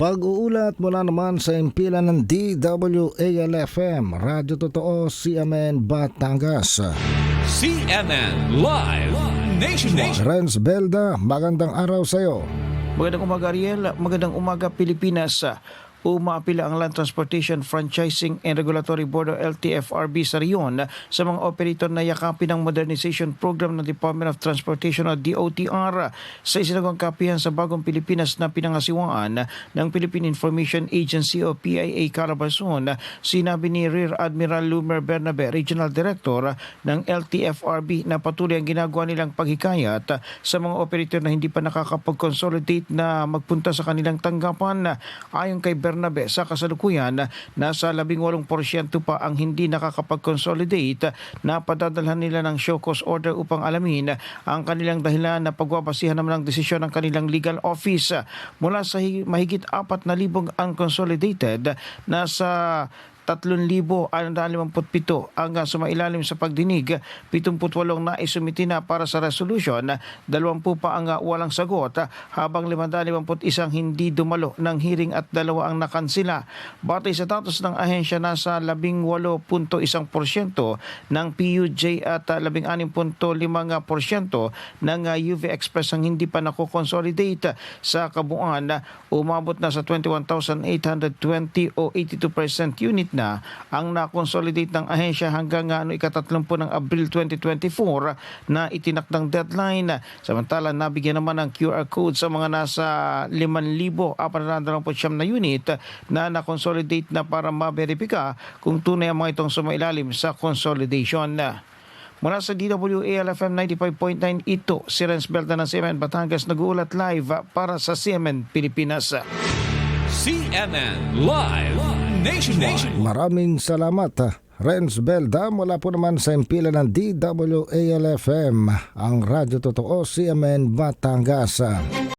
Pag-uulat mula naman sa impila ng DWALFM, Radyo Totoo, CMN Batangas. CNN Live Nationwide. Renz Belda, magandang araw sa iyo. Magandang umaga Ariel, magandang umaga Pilipinas. Umaapila ang Land Transportation Franchising and Regulatory Board o LTFRB sa riyon sa mga operator na yakapin ang modernization program ng Department of Transportation o DOTR sa isinagawang kapihan sa bagong Pilipinas na pinangasiwaan ng Philippine Information Agency o PIA Calabarzon. Sinabi ni Rear Admiral Lumer Bernabe, Regional Director ng LTFRB na patuloy ang ginagawa nilang paghikayat sa mga operator na hindi pa nakakapag-consolidate na magpunta sa kanilang tanggapan. Ayon kay Bernabe, sa kasalukuyan, nasa 18% pa ang hindi nakakapag-consolidate na padadalhan nila ng show cause order upang alamin ang kanilang dahilan na pagwabasihan naman ng desisyon ng kanilang legal office. Mula sa hi- mahigit 4,000 ang consolidated, nasa 3,657 ang uh, sumailalim sa pagdinig, 78 na isumiti na para sa resolution, 20 pa ang walang sagot, habang 551 hindi dumalo ng hearing at dalawa ang nakansila. Batay sa datos ng ahensya, nasa 18.1% ng PUJ at uh, 16.5% ng UV Express ang hindi pa nakokonsolidate sa kabuuan. Umabot na sa 21,820 o 82% unit na ang na-consolidate ng ahensya hanggang ano, ikatatlumpo ng Abril 2024 na itinakdang deadline. Samantala, nabigyan naman ng QR code sa mga nasa 5,429 na unit na na-consolidate na para maberipika kung tunay ang mga itong sumailalim sa consolidation. Mula sa DWALFM 95.9 ito, si Renz Belta ng CMN Batangas nag-uulat live para sa CMN Pilipinas. CNN Live Nationwide. Maraming salamat. Renz Belda mula po naman sa impila ng DWALFM, ang Radyo Totoo, CMN Batangas.